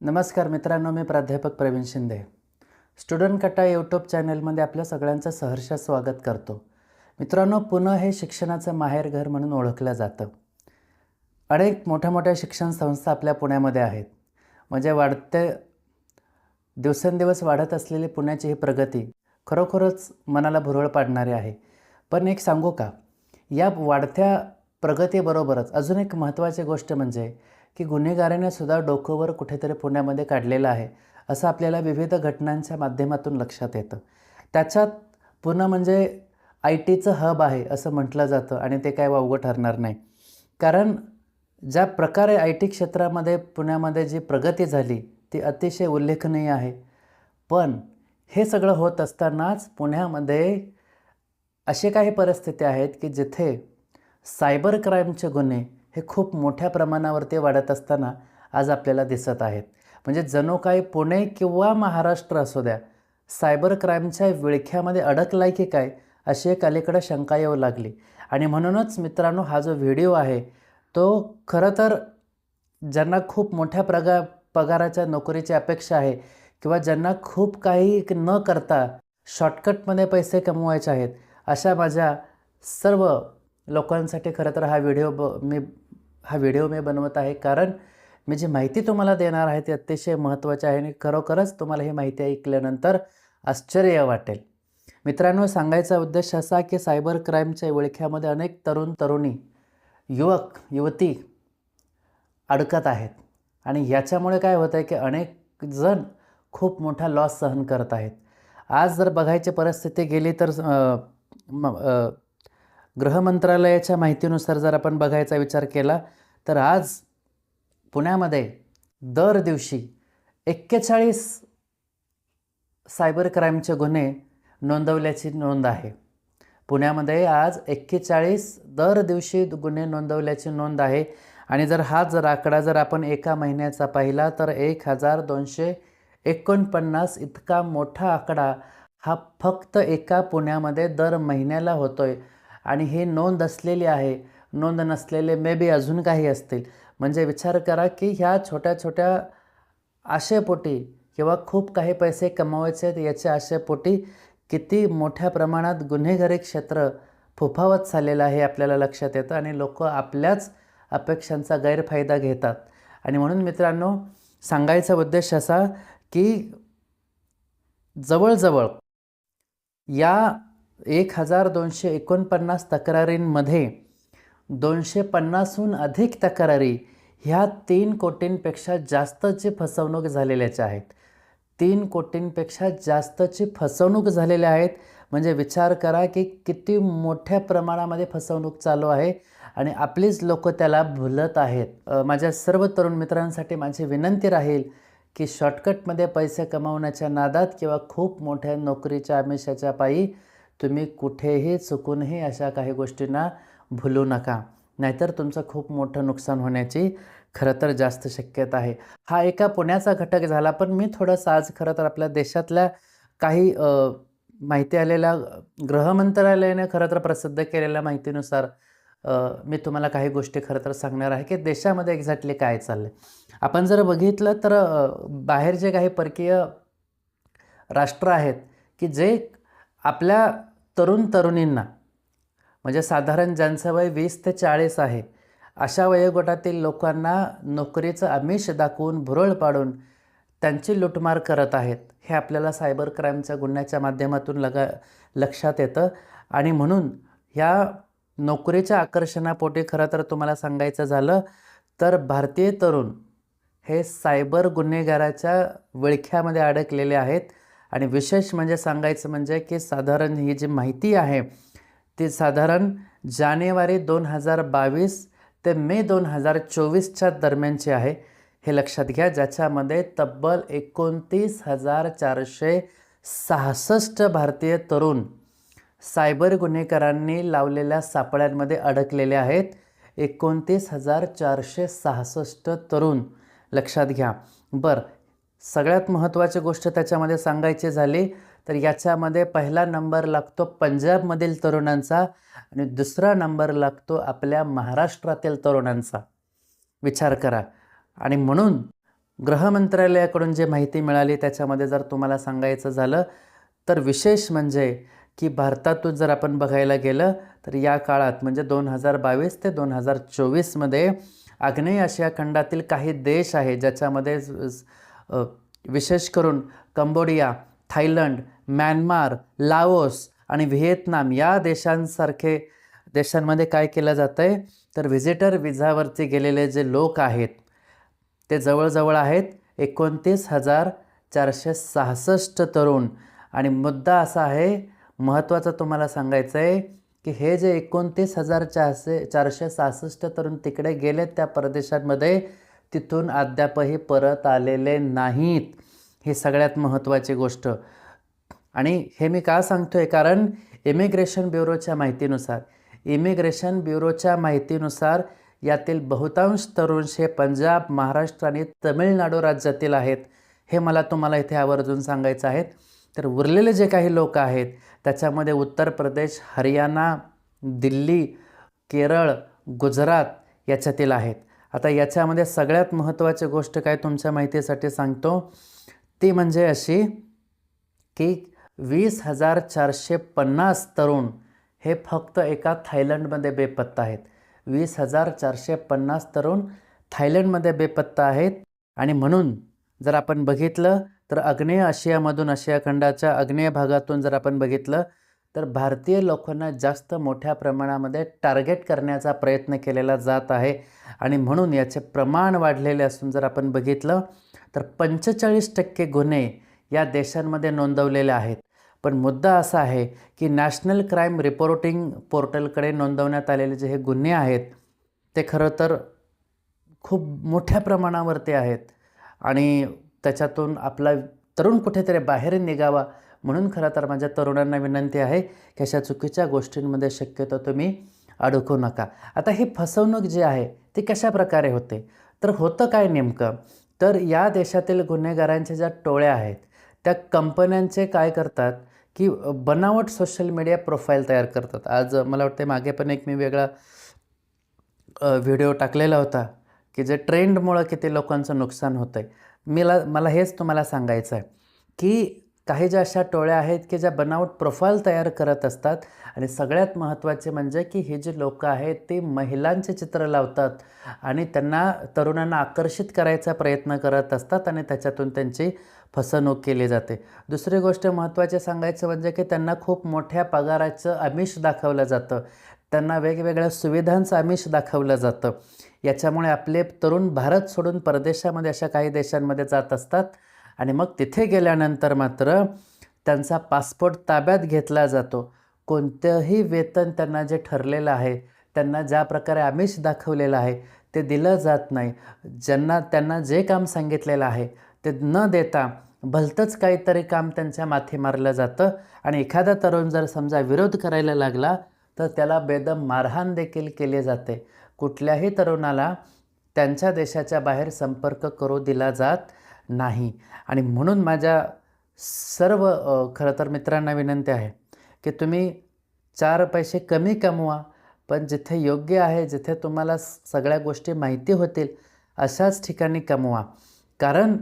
नमस्कार मित्रांनो मी प्राध्यापक प्रवीण शिंदे. स्टुडंट कट्टा यूट्यूब चॅनलमध्ये आपल्या सगळ्यांचं सहर्ष स्वागत करतो. मित्रांनो पुणे हे शिक्षणाचं माहेरघर म्हणून ओळखलं जातं. अनेक मोठ्या मोठ्या शिक्षण संस्था आपल्या पुण्यामध्ये आहेत. म्हणजे वाढते दिवसेंदिवस वाढत असलेली पुण्याची ही प्रगती खरोखरच मनाला भुरळ पाडणारी आहे. पण एक सांगू का? या वाढत्या प्रगतीबरोबरच अजून एक महत्त्वाची गोष्ट म्हणजे की गुन्हेगाराने सुद्धा डोकंवर कुठेतरी पुण्यामध्ये काढलेलं आहे असं आपल्याला विविध घटनांच्या माध्यमातून लक्षात येतं. त्याच्यात पुणे म्हणजे आय टीचं हब आहे असं म्हटलं जातं आणि ते काय वावगं ठरणार नाही. कारण ज्या प्रकारे आय टी क्षेत्रामध्ये पुण्यामध्ये जी प्रगती झाली ती अतिशय उल्लेखनीय आहे. पण हे सगळं होत असतानाच पुण्यामध्ये असे काही परिस्थिती आहेत की जिथे सायबर क्राईमचे गुन्हे हे खूप मोठ्या प्रमाणावरती वाढत असताना आज आपल्याला दिसत आहेत. म्हणजे जणू काही पुणे किंवा महाराष्ट्र असू द्या सायबर क्राईमच्या विळख्यामध्ये अडकलाय की काय अशी एक अलीकडं शंका येऊ लागली. आणि म्हणूनच मित्रांनो हा जो व्हिडिओ आहे तो खरं तर ज्यांना खूप मोठ्या प्रगा पगाराच्या नोकरीची अपेक्षा आहे किंवा ज्यांना खूप काही न करता शॉर्टकटमध्ये पैसे कमवायचे आहेत अशा माझ्या सर्व लोकांसाठी खरं तर हा व्हिडिओ ब मी हा व्हिडिओ मी बनवत आहे. कारण मी जी माहिती तुम्हाला देणार आहे ती अतिशय महत्त्वाची आहे आणि खरोखरच तुम्हाला ही माहिती ऐकल्यानंतर आश्चर्य वाटेल. मित्रांनो सांगायचा उद्देश असा की सायबर क्राईमच्या विळख्यामध्ये अनेक तरुण तरुणी युवक युवती अडकत आहेत. आणि याच्यामुळे काय होतं आहे की अनेक जण खूप मोठा लॉस सहन करत आहेत. आज जर बघायची परिस्थिती गेली तर गृहमंत्रालयाच्या माहितीनुसार जर आपण बघायचा विचार केला तर आज पुण्यामध्ये दर दिवशी एक्केचाळीस सायबर क्राईमचे गुन्हे नोंदवल्याची नोंद आहे. पुण्यामध्ये आज एक्केचाळीस दर दिवशी गुन्हे नोंदवल्याची नोंद आहे. आणि जर हा जर आकडा जर आपण एका महिन्याचा पाहिला तर एक हजार दोनशे एकोणपन्नास इतका मोठा आकडा हा फक्त एका पुण्यामध्ये दर महिन्याला होतो आहे आणि हे नोंद असलेली आहे. नोंद नसलेले मे बी अजून काही असतील. म्हणजे विचार करा की ह्या छोट्या छोट्या आशेपोटी किंवा खूप काही पैसे कमवायचे आहेत याच्या आशेपोटी किती मोठ्या प्रमाणात गुन्हेगारी क्षेत्र फुफावत चाललेलं आहे आपल्याला लक्षात येतं आणि लोक आपल्याच अपेक्षांचा गैरफायदा घेतात. आणि म्हणून मित्रांनो सांगायचा उद्देश असा की जवळजवळ या एक हजार दोनशे एकोणपन्नास तक्रारींमध्ये दोनशे पन्नासहून अधिक तक्रारी ह्या तीन कोटींपेक्षा जास्तची फसवणूक झालेल्याच्या आहेत. तीन कोटींपेक्षा जास्तची फसवणूक झालेल्या आहेत. म्हणजे विचार करा की किती मोठ्या प्रमाणामध्ये फसवणूक चालू आहे आणि आपलीच लोक त्याला भुलत आहेत. माझ्या सर्व तरुण मित्रांसाठी माझी विनंती राहील की शॉर्टकटमध्ये पैसे कमावण्याच्या नादात किंवा खूप मोठ्या नोकरीच्या आमिषाच्या पायी तुम्ही कुठेही चुकूनही अशा काही गोष्टींना भुलू नका. नाहीतर तुमचं खूप मोठं नुकसान होण्याची खरं तर जास्त शक्यता आहे. हा एका पुण्याचा घटक झाला पण मी थोडंसं आज खरं तर आपल्या देशातल्या काही माहिती आलेल्या गृहमंत्रालयाने खरं तर प्रसिद्ध केलेल्या माहितीनुसार मी तुम्हाला काही गोष्टी खरं तर सांगणार आहे की देशामध्ये एक्झॅक्टली काय चाललं आहे आपण जर बघितलं तर बाहेर जे काही परकीय राष्ट्र आहेत की जे आपल्या तरुण तरुणींना म्हणजे साधारण ज्यांचं वय वीस ते चाळीस आहे अशा वयोगटातील लोकांना नोकरीचं आमिष दाखवून भुरळ पाडून त्यांची लुटमार करत आहेत हे आपल्याला सायबर क्राईमच्या गुन्ह्याच्या माध्यमातून लगा लक्षात येतं. आणि म्हणून ह्या नोकरीच्या आकर्षणापोटी खरं तर तुम्हाला सांगायचं झालं तर भारतीय तरुण हे सायबर गुन्हेगाराच्या विळख्यामध्ये अडकलेले आहेत. आणि विशेष म्हणजे सांगायचं म्हणजे की साधारण ही जी माहिती आहे ती साधारण जानेवारी दोन हजार बावीस ते मे दोन हजार चोवीसच्या दरम्यानची आहे. हे लक्षात घ्या ज्याच्यामध्ये तब्बल एकोणतीस हजार चारशे सहासष्ट भारतीय तरुण सायबर गुन्हेगारांनी लावलेल्या सापळ्यांमध्ये अडकलेले आहेत. एकोणतीस हजार चारशे सहासष्ट तरुण लक्षात घ्या. बरं सगळ्यात महत्त्वाची गोष्ट त्याच्यामध्ये सांगायची झाली तर याच्यामध्ये पहिला नंबर लागतो पंजाबमधील तरुणांचा आणि दुसरा नंबर लागतो आपल्या महाराष्ट्रातील तरुणांचा. विचार करा. आणि म्हणून गृहमंत्रालयाकडून जे माहिती मिळाली त्याच्यामध्ये जर तुम्हाला सांगायचं झालं तर विशेष म्हणजे की भारतातून जर आपण बघायला गेलं तर या काळात म्हणजे दोन हजार बावीस ते दोन हजार चोवीसमध्ये आग्नेय आशिया खंडातील काही देश आहे ज्याच्यामध्ये विशेष करून कंबोडिया थायलंड म्यानमार लाओस आणि व्हिएतनाम या देशांसारखे देशांमध्ये काय केलं जातं आहे तर व्हिजिटर विझावरती गेलेले जे लोक आहेत ते जवळजवळ आहेत एकोणतीस हजार चारशे सहासष्ट तरुण. आणि मुद्दा असा आहे महत्त्वाचं तुम्हाला सांगायचं आहे की हे जे एकोणतीस हजार चारशे चारशे सहासष्ट तरुण तिकडे गेलेत त्या प्रदेशांमध्ये तिथून अद्यापही परत आलेले नाहीत. ही सगळ्यात महत्त्वाची गोष्ट. आणि हे मी का सांगतो आहे कारण इमिग्रेशन ब्युरोच्या माहितीनुसार इमिग्रेशन ब्युरोच्या माहितीनुसार यातील बहुतांश तरुण हे पंजाब महाराष्ट्र आणि तमिळनाडू राज्यातील आहेत. हे मला तुम्हाला इथे आवर्जून सांगायचं आहे. तर उरलेले जे काही लोक आहेत त्याच्यामध्ये उत्तर प्रदेश हरियाणा दिल्ली केरळ गुजरात याच्यातील आहेत. आता याच्यामध्ये सगळ्यात महत्त्वाची गोष्ट काय तुमच्या माहितीसाठी सांगतो? ती म्हणजे अशी की वीस हजार चारशे पन्नास तरुण हे फक्त एका थायलंडमध्ये बेपत्ता आहेत. वीस हजार चारशे पन्नास तरुण थायलंडमध्ये बेपत्ता आहेत. आणि म्हणून जर आपण बघितलं तर आग्नेय आशियामधून आशिया खंडाच्या आग्नेय भागातून जर आपण बघितलं तर भारतीय लोकांना जास्त मोठ्या प्रमाणामध्ये टार्गेट करण्याचा प्रयत्न केलेला जात आहे. आणि म्हणून याचे प्रमाण वाढलेले असून जर आपण बघितलं तर पंचेचाळीस टक्के गुन्हे या देशांमध्ये नोंदवलेले आहेत. पण मुद्दा असा आहे की नॅशनल क्राईम रिपोर्टिंग पोर्टलकडे नोंदवण्यात आलेले जे हे गुन्हे आहेत ते खरं तर खूप मोठ्या प्रमाणावरती आहेत. आणि त्याच्यातून आपला तरुण कुठेतरी बाहेर निघावा म्हणून खरं तर माझ्या तरुणांना विनंती आहे की अशा चुकीच्या गोष्टींमध्ये शक्यतो तुम्ही अडकू नका. आता ही फसवणूक जी आहे ती कशा प्रकारे होते? तर होतं काय नेमकं? तर या देशातील गुन्हेगारांच्या ज्या टोळ्या आहेत त्या कंपन्यांचे काय करतात की बनावट सोशल मीडिया प्रोफाईल तयार करतात. आज मला वाटते मागे पण एक मी वेगळा व्हिडिओ टाकलेला होता की जे ट्रेंडमुळं किती लोकांचं नुकसान होतं आहे मला मला हेच तुम्हाला सांगायचं आहे की काही ज्या अशा टोळ्या आहेत की ज्या बनावट प्रोफाईल तयार करत असतात. आणि सगळ्यात महत्त्वाचे म्हणजे की हे जे लोक आहेत ते महिलांचे चित्र लावतात. आणि त्यांना तरुणांना आकर्षित करायचा प्रयत्न करत असतात आणि त्याच्यातून त्यांची फसवणूक केली जाते. दुसरी गोष्ट महत्त्वाची सांगायचं म्हणजे की त्यांना खूप मोठ्या पगाराचं आमिष दाखवलं जातं. त्यांना वेगवेगळ्या सुविधांचं आमिष दाखवलं जातं. याच्यामुळे आपले तरुण भारत सोडून परदेशामध्ये अशा काही देशांमध्ये जात असतात. आणि मग तिथे गेल्यानंतर मात्र त्यांचा पासपोर्ट ताब्यात घेतला जातो. कोणतंही वेतन त्यांना जे ठरलेलं आहे त्यांना ज्या प्रकारे आमिष दाखवलेलं आहे ते दिलं जात नाही. ज्यांना त्यांना जे काम सांगितलेलं आहे ते न देता भलतंच काहीतरी काम त्यांच्या माथी मारलं जातं. आणि एखादा तरुण जर समजा विरोध करायला लागला तर त्याला बेदम मारहाण देखील केली जाते. कुठल्याही तरुणाला त्यांच्या देशाच्या बाहेर संपर्क करू दिला जात नाही. आणि म्हणून माझ्या सर्व खरं तर मित्रांना विनंती आहे की तुम्ही चार पैसे कमी कमवा पण जिथे योग्य आहे जिथे तुम्हाला सगळ्या गोष्टी माहिती होतील अशाच ठिकाणी कमवा. कारण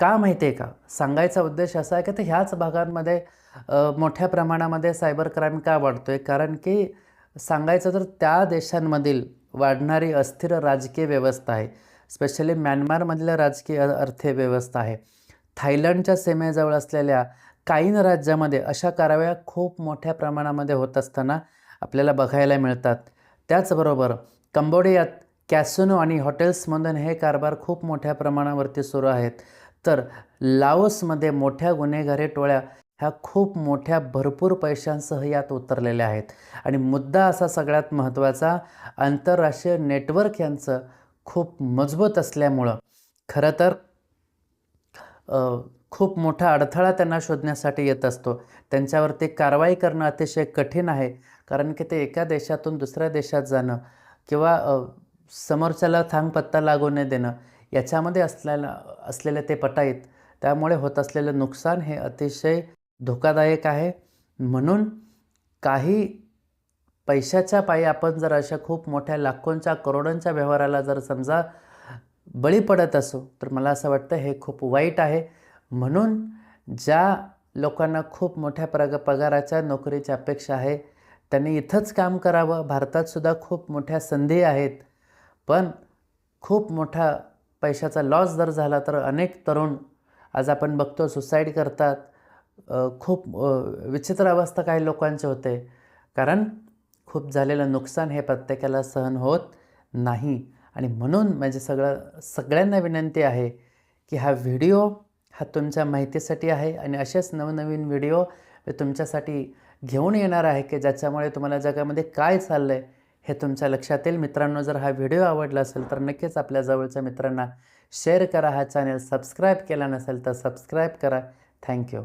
का माहिती आहे का? सांगायचा उद्देश असा आहे की ते ह्याच भागांमध्ये मोठ्या प्रमाणामध्ये सायबर क्राईम का वाढतो आहे कारण की सांगायचं तर त्या देशांमधील वाढणारी अस्थिर राजकीय व्यवस्था आहे. स्पेशली म्यानमारमधल्या राजकीय अर्थव्यवस्था आहे. थायलंडच्या सीमेजवळ असलेल्या काईन राज्यामध्ये अशा कारवाया खूप मोठ्या प्रमाणामध्ये होत असताना आपल्याला बघायला मिळतात. त्याचबरोबर कंबोडियात कॅसिनो आणि हॉटेल्समधून हे कारभार खूप मोठ्या प्रमाणावरती सुरू आहेत. तर लाओसमध्ये मोठ्या गुन्हेगारी टोळ्या ह्या खूप मोठ्या भरपूर पैशांसह यात उतरलेल्या आहेत. आणि मुद्दा असा सगळ्यात महत्त्वाचा आंतरराष्ट्रीय नेटवर्क यांचं खूप मजबूत असल्यामुळं खरं तर खूप मोठा अडथळा त्यांना शोधण्यासाठी येत असतो. त्यांच्यावरती कारवाई करणं अतिशय कठीण आहे. कारण की ते एका देशातून दुसऱ्या देशात जाणं किंवा समोरच्याला समोरच्याला थांगपत्ता लागू न देणं याच्यामध्ये असलेला असलेले ते पटाईत त्यामुळे होत असलेलं नुकसान हे अतिशय धोकादायक आहे. म्हणून काही पैशाच्या पायी आपण जर अशा खूप मोठ्या लाखोंच्या करोडोंच्या व्यवहाराला जर समजा बळी पडत असू तर मला असं वाटतं हे खूप वाईट आहे. म्हणून ज्या लोकांना खूप मोठ्या प्रग पगाराच्या नोकरीची अपेक्षा आहे त्यांनी इथंच काम करावं. भारतातसुद्धा खूप मोठ्या संधी आहेत. पण खूप मोठा पैशाचा लॉस जर झाला तर अनेक तरुण आज आपण बघतो सुसाईड करतात. खूप विचित्र अवस्था काही लोकांची होते. कारण खूप झालेलं नुकसान हे प्रत्येकाला सहन होत नाही. आणि म्हणून म्हणजे सगळं सगळ्यांना विनंती आहे की हा व्हिडिओ हा तुमच्या माहितीसाठी आहे आणि असेच नवनवीन व्हिडिओ मी तुमच्यासाठी घेऊन येणार आहे की ज्याच्यामुळे तुम्हाला जगामध्ये काय चाललं आहे हे तुमच्या लक्षात येईल मित्रांनो जर हा व्हिडिओ आवडला असेल तर नक्कीच आपल्या जवळच्या मित्रांना शेअर करा. हा चॅनल सबस्क्राईब केला नसेल तर सबस्क्राईब करा. थँक्यू